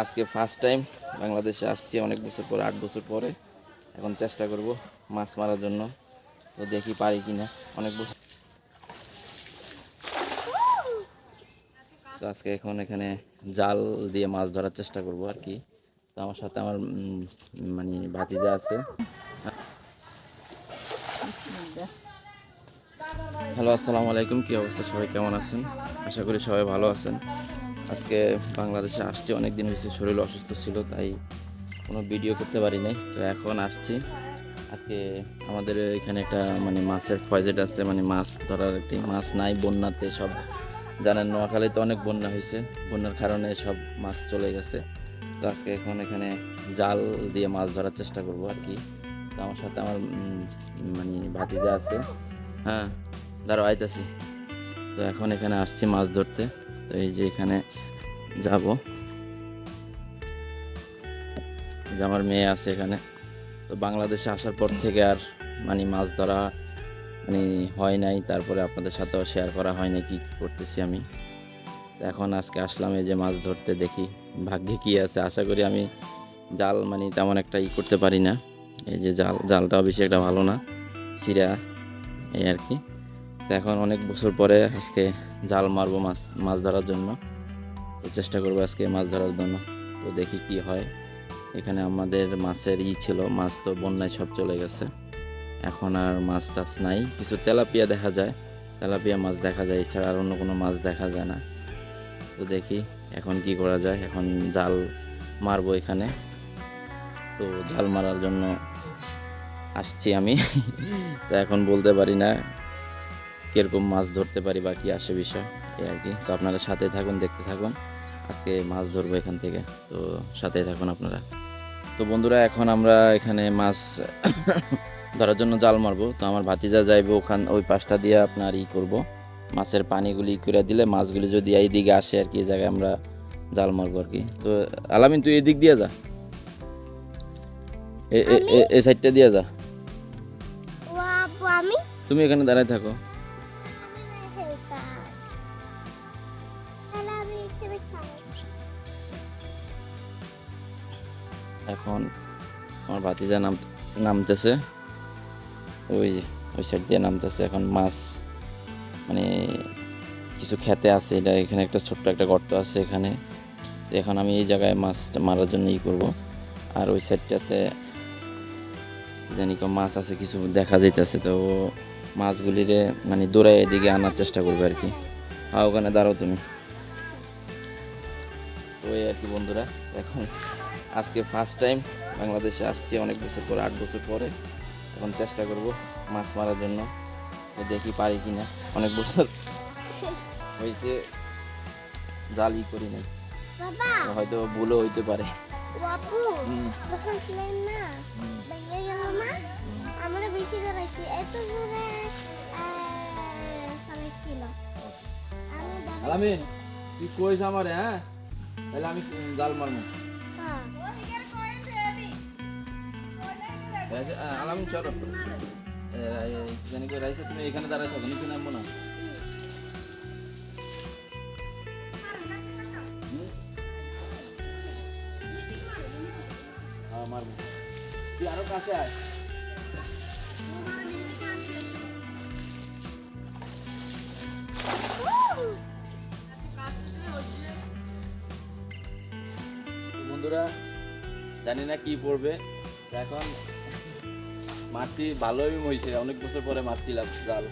আজকে first time বাংলাদেশে আসছি, অনেক বছর পরে, আট বছর পরে। এখন চেষ্টা করব মাছ মারার জন্য। তো দেখি পারি কিনা। অনেক বছর তো আজকে এখন এখানে জাল দিয়ে মাছ ধরার চেষ্টা করব আর কি। তো আমার সাথে আমার মানে ভাতিজা আছে। হ্যালো, আসসালামু আলাইকুম। কী অবস্থা? সবাই কেমন আছেন? আশা করি সবাই ভালো আছেন। আজকে বাংলাদেশে আসছি অনেক দিন হয়েছে শরীর অসুস্থ ছিল, তাই কোনো ভিডিও করতে পারি নাই। তো এখন আসছি। আজকে আমাদের এখানে একটা মানে মাছের ফয়জেট আছে মানে মাছ ধরার একটি মাছ নাই, বন্যাতে সব জানেন, নোয়াখালীতে অনেক বন্যা হয়েছে। বন্যার কারণে সব মাছ চলে গেছে। তো আজকে এখন এখানে জাল দিয়ে মাছ ধরার চেষ্টা করব আর কি। তো আমার সাথে আমার মানে ভাতিজা আছে। হ্যাঁ দাঁড়ো আইতাছি। তো এখন এখানে আসছি মাছ ধরতে। তো এই যে এখানে যাব। আমার মেয়ে আছে এখানে। তো বাংলাদেশে আসার পর থেকে আর মানে মাছ ধরা মানে হয় নাই। তারপরে আপনাদের সাথেও শেয়ার করা হয় নাই কি কী করতেছি আমি। তো এখন আজকে আসলাম এই যে মাছ ধরতে দেখি, ভাগ্যে কি আছে। আশা করি আমি জাল মানে তেমন একটা ই করতে পারি না। এই যে জাল, জালটাও বেশি একটা ভালো না। সিরা এই আর কি। তো এখন অনেক বছর পরে আজকে জাল মারবো মাছ মাছ ধরার জন্য। তো চেষ্টা করব আজকে মাছ ধরার জন্য। তো দেখি কি হয়। এখানে আমাদের মাছের ই ছিল, মাছ তো বন্যায় সব চলে গেছে। এখন আর মাছ টাছ নাই। কিছু তেলাপিয়া দেখা যায়। তেলাপিয়া মাছ দেখা যায়, এছাড়া আর অন্য কোনো মাছ দেখা যায় না। তো দেখি এখন কি করা যায়। এখন জাল মারবো এখানে। তো জাল মারার জন্য আসছি আমি। তো এখন বলতে পারি না কীরকম মাছ ধরতে পারি বা কী আসে বিষয় এই আর কি। তো আপনারা সাথে থাকুন দেখতে থাকুন। আজকে মাছ ধরবো এখান থেকে। তো সাথে থাকুন আপনারা। তো বন্ধুরা এখন আমরা এখানে মাছ ধরার জন্য জাল মারবো। তো আমার ভাতিজা যাইবে ওখান ওই পাশটা দিয়ে আপনার ই করব। মাছের পানিগুলি করে দিলে মাছগুলি যদি এই দিকে আসে আর কি এই জায়গায় আমরা জাল মারবো আর কি। তো আলামিন তুই এই দিক দিয়ে যা। এ- সাইডটা দিয়ে যা। তুমি এখানে দাঁড়ায় থাকো। এখানে আমার ভাতিজা নাম নামতেছে। ওই যে, ওই সাইড দিয়ে নামতেছে। এখন মাছ মানে কিছু খেতে আছে। এটা এখানে একটা ছোট্ট একটা গর্ত আছে এখানে। এখন আমি এই জায়গায় মাছটা মারার জন্য ই করব। আর ওই সাইডটাতে জানি মাছ আছে, কিছু দেখা যাইতেছে। তো মাছগুলিরে মানে দৌড়ায় এদিকে আনার চেষ্টা করবে আর কি। হ্যাঁ ওখানে দাঁড়াও তুমি। এই আর কি বন্ধুরা এখন আজকে ফার্স্ট টাইম বাংলাদেশে আসছি অনেক বছর পরে আট বছর পরে এখন চেষ্টা করব মাছ মারার জন্য। দেখি পারি কি না অনেক বছর হয়েছে জাল করি নাই। হয়তো ভুলও হইতে পারে। আলামিন তুই কইস আমার হ্যাঁ? তাহলে আমি জাল মারবো। আলামিন চলো। জানি কই রাইছে তুমি এখানে দাঁড়ায় থাকো, নিচে নামবো না। মারবো। তুই আরও কাছে আয়। বন্ধুরা জানি না কি পড়বে। এখন মারছি ভালোই হয়েছে অনেক বছর পরে মারছিলাম জাল।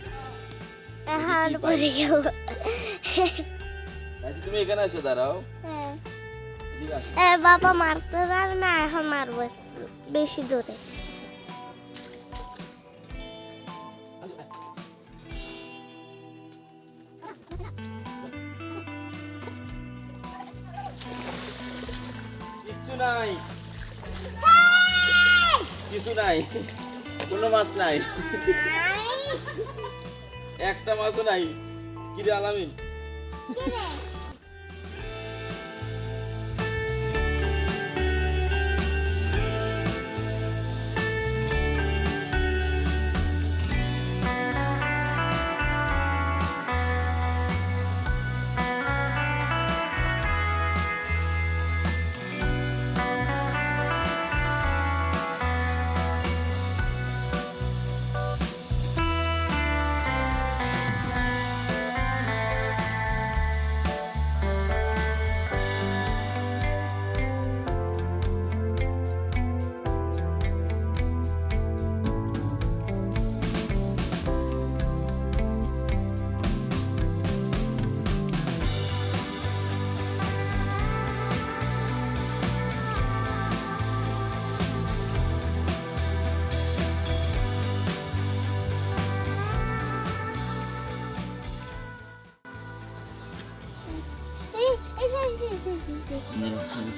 আচ্ছা, তুমি এখানে আসো দাঁড়াও। হ্যাঁ। বাবা মারতে যাবে না এখন মারবে। বেশি দূরে। কিছু নাই। কোনো মাছ নাই। একটা মাছও নাই। কি রে আলামিন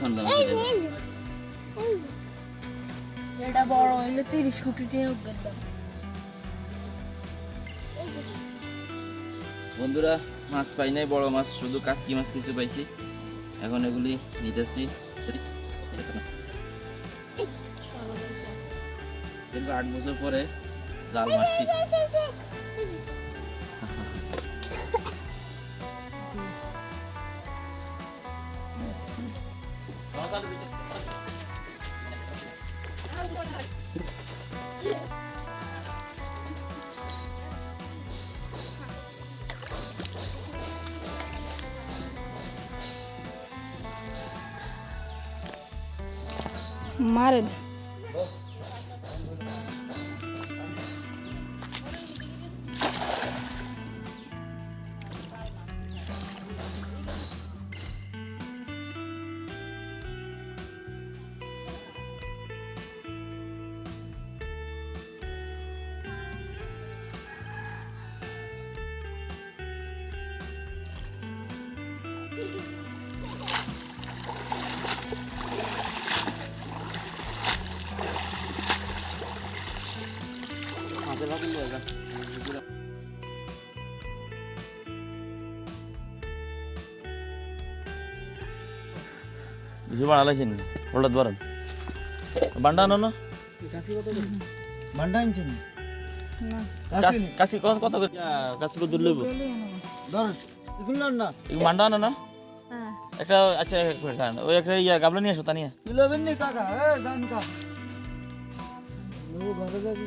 সন্ধ্যা। এটা বড় হইলে তিরিশ কোটি টাকা বন্ধুরা মাছ পাই নাই বড় মাছ শুধু কাসকি মাছ কিছু পাইছি। এখন এগুলি নিতেছি। আট বছর পরে জাল মারছি। মারেন হঠাৎ বাড়ান বান্ডা আনো না। ভান্ডা আনছেন না। কাশ- কাশি কত কত কাশি কত দূর লইব ধর এগুলো না। না? হ্যাঁ। একটা আচ্ছা ওই একটা ইয়া গাবলা নিয়ে আসো তা নিয়ে। নি কাকা? এ দান কা ঘরে যাবি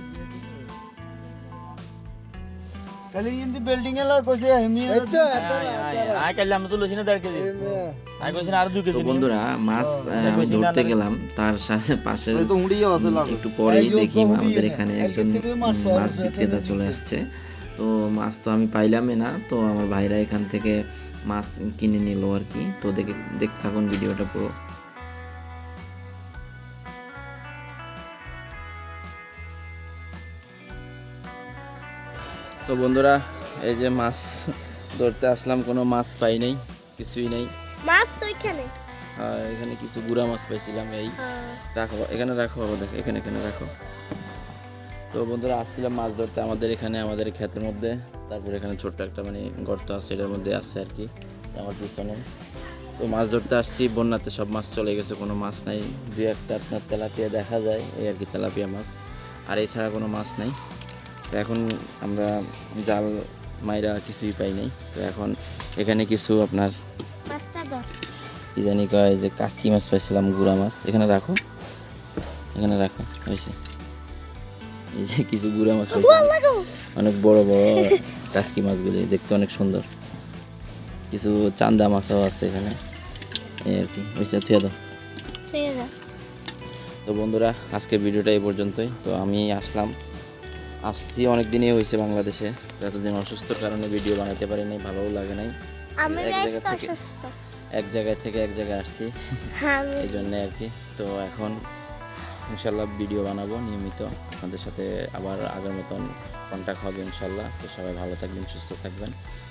কালি ইন্দি বিল্ডিং এলা কইছে হেমি কাল আমরা তো লইছি না কেজি। আয় কইছি আর দুই কেজি বন্ধুরা মাছ ধরতে গেলাম তার পাশে একটু পরেই দেখি আমাদের এখানে একজন থেকে মাছ বিক্রেতা চলে আসছে। তো মাছ তো আমি পাইলামই না তো আমার ভাইরা এখান থেকে মাছ কিনে নিল আর কি। তো দেখে দেখ থাকুন ভিডিওটা পুরো। তো বন্ধুরা এই যে মাছ ধরতে আসলাম কোনো মাছ পাই নাই কিছুই নেই। মাছ তো এখানে। এখানে কিছু গুড়া মাছ পাইছিলাম এই। হ্যাঁ। রাখো এখানে রাখো বাবা দেখ এখানে এখানে রাখো। তো বন্ধুরা আসছিলাম মাছ ধরতে আমাদের এখানে আমাদের ক্ষেতের মধ্যে। তারপরে এখানে ছোট্ট একটা মানে গর্ত আছে এটার মধ্যে আছে আর কি আমার পিছনে। তো মাছ ধরতে আসছি বন্যাতে সব মাছ চলে গেছে কোনো মাছ নাই। দু একটা আপনার তেলাপিয়া দেখা যায় এই আর কি তেলাপিয়া মাছ। আর এছাড়া কোনো মাছ নাই। তো এখন আমরা জাল মাইরা কিছুই পাই নাই। তো এখন এখানে কিছু আপনার জানি কয় যে কাসকি মাছ পাইছিলাম গুড়া মাছ। এখানে রাখো। এখানে রাখো হয়েছে। এই যে কিছু গুড়া মাছ অনেক বড় বড় কাসকি মাছগুলি দেখতে অনেক সুন্দর। কিছু চান্দা মাছও আছে এখানে। এই আর কি হয়েছে থুয়ে দাও। তো বন্ধুরা আজকের ভিডিওটা এই পর্যন্তই। তো আমি আসলাম। আসছি অনেক দিনই হয়েছে বাংলাদেশে। এতদিন অসুস্থর কারণে ভিডিও বানাতে পারি নাই ভালোও লাগে নাই। আমি এক জায়গা থেকে- অসুস্থ। এক জায়গায় থেকে এক জায়গায় আসছি। আমি এই জন্যে আর কি। তো এখন ইনশাল্লাহ ভিডিও বানাবো নিয়মিত। আপনাদের সাথে আবার আগের মতন কন্ট্যাক্ট হবে ইনশাল্লাহ। তো সবাই ভালো থাকবেন সুস্থ থাকবেন।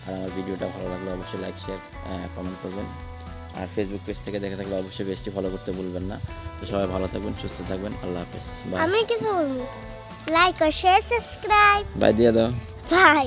আর আমার ভিডিওটা ভালো লাগলে অবশ্যই লাইক শেয়ার কমেন্ট করবেন। আর ফেসবুক পেজ থেকে দেখে থাকলে অবশ্যই বেশটি ফলো করতে ভুলবেন না। তো সবাই ভালো থাকবেন সুস্থ থাকবেন। আল্লাহ হাফেজ। আমি কিছু বলব? লাইক আর শেয়ার সাবস্ক্রাইব বাই দিয়ে দাও বাই